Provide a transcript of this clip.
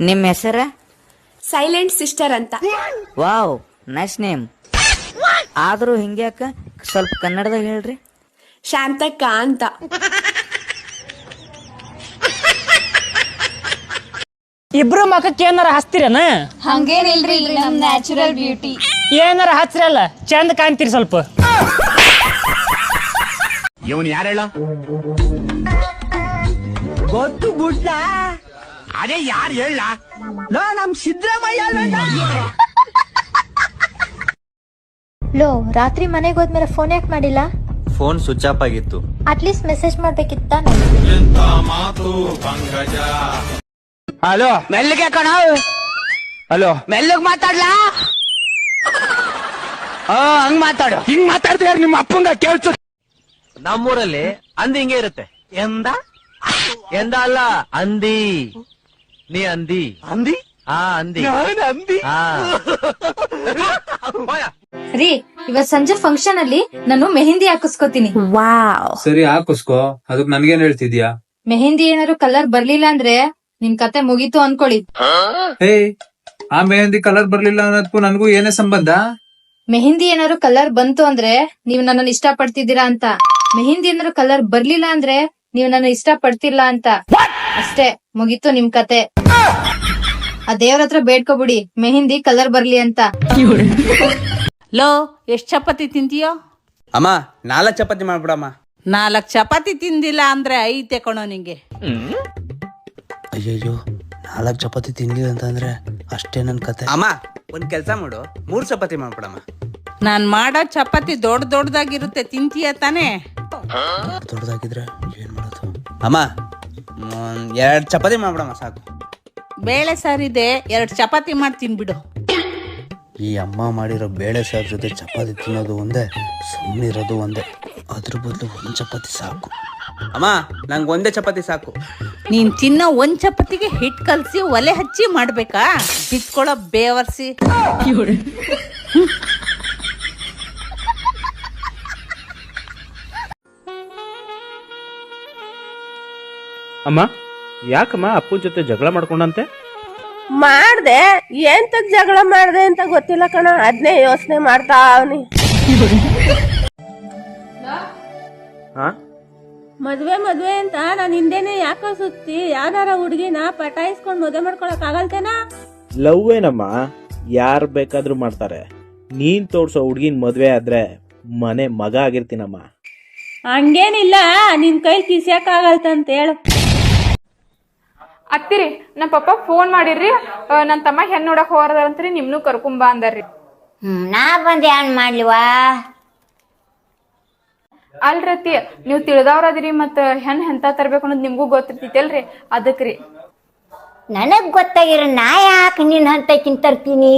ನಿಮ್ಮ ಹೆಸರ? Silent sister ಅಂತ. ವಾವ್ ನೈಸ್ ನೇಮ್ ಆದರೂ ಹಿಂಗ್ಯಾಕ ಸ್ವಲ್ಪ ಕನ್ನಡದಾಗ ಹೇಳ್ರಿ. ಶಾಂತಕ್ಕ ಅಂತ. ಇಬ್ರು ಮಖಕ್ಕೆ ಏನಾರ ಹಚ್ತಿರೇನ? ಹಂಗೇನಿಲ್ರಿ ನಮ್ ನ್ಯಾಚುರಲ್ ಬ್ಯೂಟಿ ಏನಾರ ಹಚ್ರಲ್ಲ ಚಂದ ಕಾಣ್ತೀರಿ ಸ್ವಲ್ಪ. ಇವನ್ ಯಾರ ಹೇಳ? ಗೊತ್ತು ಗುಡ್ಲ ಅದೇ ಯಾರು ಹೇಳ? ಲೋ ನಮ್ ಸಿದ್ದರಾಮಯ್ಯ ಲೋ ರಾತ್ರಿ ಮನೆಗೆ ಹೋದ್ಮೇಲೆ ಫೋನ್ ಯಾಕೆ ಮಾಡಿಲ್ಲ? ಫೋನ್ ಸ್ವಿಚ್ ಆಫ್ ಆಗಿತ್ತು. ಅಟ್ಲೀಸ್ಟ್ ಮೆಸೇಜ್ ಮಾಡ್ಬೇಕಿತ್ತ ಹಲೋ ಮೆಲ್ಲಗೆ ಕಣ ಹಲೋ ಮೆಲ್ಲಗ್ ಮಾತಾಡ್ಲಾ? ಆ ಹಂಗ್ ಮಾತಾಡು. ಹಿಂಗ್ ಮಾತಾಡ್ತೀಯ ನಿಮ್ಮ ಅಪ್ಪಂಗ ಕೇಳ್ಸು ನಮ್ಮೂರಲ್ಲಿ ಅಂದಿ ಹಿಂಗೆ ಇರುತ್ತೆ. ಎಂದ? ಎಂದ ಅಲ್ಲ ಅಂದಿ ನೀ ಅಂದಿ. ಅಂದಿ? ಹಾ ಅಂದಿ. ನಾನ್ ಅಂದಿ? ಸರಿ ರೀ ಇವತ್ ಸಂಜೆ ಫಂಕ್ಷನ್ ಅಲ್ಲಿ ನಾನು ಮೆಹಂದಿ ಹಾಕಿಸ್ಕೋತೀನಿ. ಸರಿ ಹಾಕಿಸ್ಕೋ. ಅದಕ್ ನನ್ಗೇನ್ ಹೇಳ್ತಿದ್ಯಾ? ಮೆಹಂದಿ ಏನಾದ್ರು ಕಲರ್ ಬರ್ಲಿಲ್ಲ ಅಂದ್ರೆ ನಿನ್ ಕತೆ ಮುಗೀತು ಅನ್ಕೊಳ್ಳಿ. ಹೇ ಆ ಮೆಹಂದಿ ಕಲರ್ ಬರ್ಲಿಲ್ಲ ಅನ್ನೋದಕ್ಕೂ ನನಗೂ ಏನೇ ಸಂಬಂಧ? ಮೆಹಂದಿ ಏನಾದ್ರು ಕಲರ್ ಬಂತು ಅಂದ್ರೆ ನೀವ್ ನನ್ನನ್ನು ಇಷ್ಟ ಪಡ್ತಿದ್ದೀರಾ ಅಂತ. ಮೆಹಂದಿ ಏನಾದ್ರು ಕಲರ್ ಬರ್ಲಿಲ್ಲ ಅಂದ್ರೆ ನೀವ್ ನನ್ನ ಇಷ್ಟ ಪಡ್ತಿಲ್ಲ ಅಂತ. ಅಷ್ಟೇ ಮುಗೀತು ನಿಮ್ ಕತೆ. ಆ ದೇವ್ರ ಹತ್ರ ಬೇಡ್ಕೊಬಿಡಿ ಮೆಹಿಂದಿ ಕಲರ್ ಬರ್ಲಿ ಅಂತ. ಲೋ ಎಷ್ಟ್ ಚಪಾತಿ ತಿಂತೀಯೋ? ಅಮ್ಮ ನಾಲ್ಕು ಚಪಾತಿ ಮಾಡ್ಬಿಡಮ್ಮ. ನಾಲ್ಕ್ ಚಪಾತಿ ತಿಂದಿಲ್ಲ ಅಂದ್ರೆ ಐತೆ ಕಣೋ ನಿಂಗೆ. ಅಯ್ಯಯ್ಯೋ ನಾಲ್ಕು ಚಪಾತಿ ತಿಂದಿಲ್ಲ ಅಂತಂದ್ರೆ ಅಷ್ಟೇ ನನ್ ಕತೆ. ಅಮ್ಮ ಒಂದ್ ಕೆಲ್ಸ ಮಾಡು ಮೂರ್ ಚಪಾತಿ ಮಾಡ್ಬಿಡಮ್ಮ. ನಾನ್ ಮಾಡೋ ಚಪಾತಿ ದೊಡ್ಡ ದೊಡ್ಡದಾಗಿರುತ್ತೆ ತಿಂತೀಯ ತಾನೇ? ದೊಡ್ಡದಾಗಿದ್ರೆ ಏನ್ ಮಾಡೋದು? ಅಮ್ಮ ಎರಡ್ ಚಪಾತಿ ಮಾಡ್ಬಿಡಮ್ಮ ಸಾಕು. ಬೇಳೆ ಸಾರಿದೆ ಎರಡು ಚಪಾತಿ ಮಾಡಿ ತಿನ್ಬಿಡು. ಈ ಅಮ್ಮ ಮಾಡಿರೋ ಬೇಳೆ ಸಾರು ಜೊತೆ ಚಪಾತಿ ತಿನ್ನೋದು ಒಂದೇ ಸುಮ್ಮನಿರೋದು ಒಂದೇ. ಅದ್ರ ಬದಲು ಒಂದು ಚಪಾತಿ ಸಾಕು. ಅಮ್ಮ ನಂಗೆ ಒಂದೇ ಚಪಾತಿ ಸಾಕು. ನೀನ್ ತಿನ್ನೋ ಒಂದ್ ಚಪಾತಿಗೆ ಹಿಟ್ ಕಲ್ಸಿ ಒಲೆ ಹಚ್ಚಿ ಮಾಡ್ಬೇಕಾ? ಬಿಟ್ಕೊಳ್ಳೋ ಬೇವರ್ಸಿ. ಅಮ್ಮ ಯಾಕಮ್ಮ ಅಪ್ಪನ ಜೊತೆ ಜಗಳ ಮಾಡ್ಕೊಂಡಂತೆ? ಮಾಡ್ದೆ ಎಂತ ಜಗಳ ಮಾಡ್ದೆ ಅಂತ ಗೊತ್ತಿಲ್ಲ ಕಣ ಅದನ್ನೇ ಯೋಚನೆ ಮಾಡ್ತಾ ಅವನಿ. ಹಾ ಮದ್ವೆ ಮದ್ವೆ ಅಂತ ನಾನ್ ಹಿಂದೆನೆ ಯಾಕೋ ಸುತ್ತಿ ಯಾವ್ದಾರ ಹುಡುಗಿನ ಪಟಾಯಿಸ್ಕೊಂಡು ಮದ್ವೆ ಮಾಡ್ಕೊಳಕ್ ಆಗಲ್ತೇನಾ? ಲವ್ ಏನಮ್ಮ? ಯಾರು ಬೇಕಾದ್ರೂ ಮಾಡ್ತಾರೆ. ನೀನ್ ತೋರ್ಸೋ ಹುಡ್ಗಿನ್ ಮದ್ವೆ ಆದ್ರೆ ಮನೆ ಮಗ ಆಗಿರ್ತೀನಮ್ಮ. ಹಂಗೇನಿಲ್ಲ ನಿನ್ ಕೈ ಕಿಸ್ಯಾಕ್ ಆಗಲ್ತಂತ ಹೇಳು. ಅತ್ತಿರಿ ನಮ್ಮ ಪಪ್ಪ ಫೋನ್ ಮಾಡಿರ್ರಿ ನನ್ನ ತಮ್ಮ ಹೆಣ್ ನೋಡಕ್ ಹೋರದಂತ್ರಿ ನಿಮ್ನು ಕರ್ಕೊಂಬ ಅಂದರ್ರಿ. ನಾ ಬಂದ್ ಏನ್ ಮಾಡ್ಲಿವಾ? ಅಲ್ರಿ ಅತ್ತಿ ನೀವು ತಿಳಿದವ್ರ ಅದಿರಿ ಮತ್ತ ಹೆಣ್ ಎಂತ ತರ್ಬೇಕು ಅನ್ನೋದು ನಿಮ್ಗೂ ಗೊತ್ತಿರ್ತೈತಲ್ರಿ ಅದಕ್ರಿ. ನನಗ್ ಗೊತ್ತಾಗಿರ ನಾ ಯಾಕೆ ನಿನ್ನ ಹಂತಕ್ಕಿಂತ ತರ್ತೀನಿ